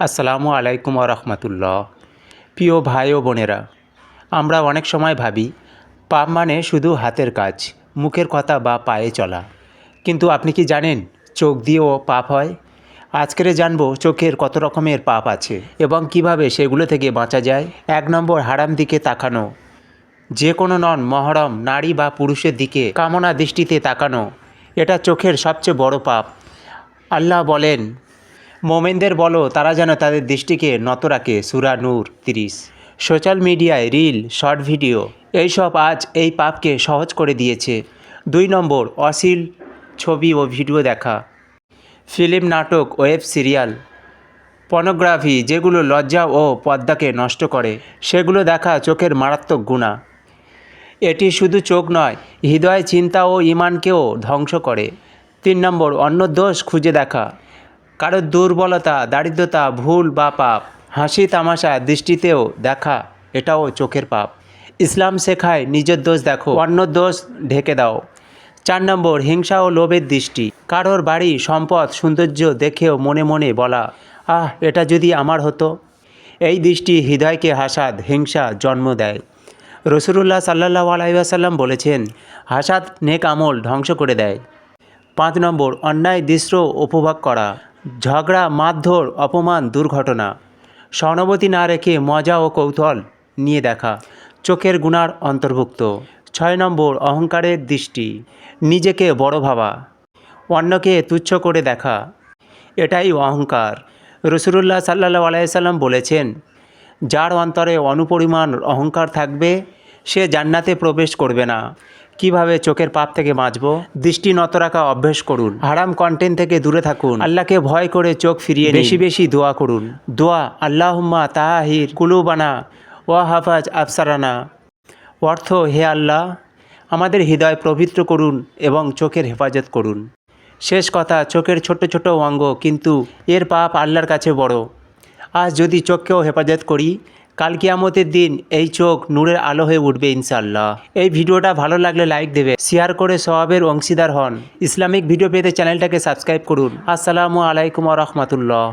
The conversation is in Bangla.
আসসালামু আলাইকুম রহমতুল্লাহ। প্রিয় ভাই ও বোনেরা, আমরা অনেক সময় ভাবি, পাপ মানে শুধু হাতের কাজ, মুখের কথা বা পায়ে চলা। কিন্তু আপনি কি জানেন চোখ দিয়েও পাপ হয়? আজকের জানব চোখের কত রকমের পাপ আছে এবং কীভাবে সেগুলো থেকে বাঁচা যায়। এক নম্বর, হারাম দিকে তাকানো। যে কোনো নন, মহরম, নারী বা পুরুষের দিকে কামনা দৃষ্টিতে তাকানো, এটা চোখের সবচেয়ে বড় পাপ। আল্লাহ বলেন মোমেনদের বলো, তারা যেন তাদের দৃষ্টিকে নত রাখে। সুরা নূর তিরিশ। সোশ্যাল মিডিয়ায় রিল, শর্ট ভিডিও, এইসব আজ এই পাপকে সহজ করে দিয়েছে। দুই নম্বর, অশ্লীল ছবি ও ভিডিও দেখা। ফিল্ম, নাটক, ওয়েব সিরিয়াল, পর্নোগ্রাফি, যেগুলো লজ্জা ও পদ্মাকে নষ্ট করে, সেগুলো দেখা চোখের মারাত্মক গুণা। এটি শুধু চোখ নয়, হৃদয়, চিন্তা ও ইমানকেও ধ্বংস করে। তিন নম্বর, অন্য দোষ খুঁজে দেখা। কারোর দুর্বলতা, দারিদ্রতা, ভুল বা পাপ, হাসি, তামাশা, দৃষ্টিতেও দেখা, এটাও চোখের পাপ। ইসলাম শেখায় নিজের দোষ দেখো অন্য দোষ ঢেকে দাও। চার নম্বর, হিংসা ও লোভের দৃষ্টি। কারোর বাড়ি, সম্পদ, সৌন্দর্য দেখেও মনে মনে বলা, আহ, এটা যদি আমার হতো? এই দৃষ্টি হৃদয়কে হাসাদ, হিংসা, জন্ম দেয়। রসুল্লাহ সাল্লাহ আলাইসাল্লাম বলেছেন, হাসাদ নেক আমল ধ্বংস করে দেয়। পাঁচ নম্বর, অন্যায় দৃশ্য উপভোগ করা। ঝগড়া, মারধর, অপমান, দুর্ঘটনা। সহানুভূতি না রেখে মজা ও কৌতূহল নিয়ে দেখা। চোখের গুণার অন্তর্ভুক্ত। ছয় নম্বর, অহংকারের দৃষ্টি। নিজেকে বড় ভাবা। অন্যকে তুচ্ছ করে দেখা। এটাই অহংকার। রসুল্লাহ সাল্লাহ আলাইসাল্লাম বলেছেন, যার অন্তরে অনুপরিমাণ অহংকার থাকবে, সে জান্নাতে প্রবেশ করবে না। কীভাবে চোখের পাপ থেকে বাঁচব? দৃষ্টি নত রাখা অভ্যেস করুন। হারাম কন্টেন্ট থেকে দূরে থাকুন। আল্লাহকে ভয় করে চোখ ফিরিয়ে বেশি বেশি দোয়া করুন। দোয়া আল্লাহুম্মা তাহির কুলুবানা ওয়া হাফাজ আফসারানা অর্থ হে আল্লাহ আমাদের হৃদয় পবিত্র করুন এবং চোখের হেফাজত করুন। শেষ কথা চোখের ছোট ছোট অঙ্গ কিন্তু এর পাপ আল্লাহর কাছে বড়। আজ যদি চোখকেও হেফাজত করি কাল কিয়ামতের দিন এই চোখ নূরের আলো হয়ে উঠবে ইনশাল্লাহ এই ভিডিওটা ভালো লাগলে লাইক দেবে শেয়ার করে সবাবের অংশীদার হন। ইসলামিক ভিডিও পেতে চ্যানেলটাকে সাবস্ক্রাইব করুন। আসসালামু আলাইকুম রহমতুল্লাহ।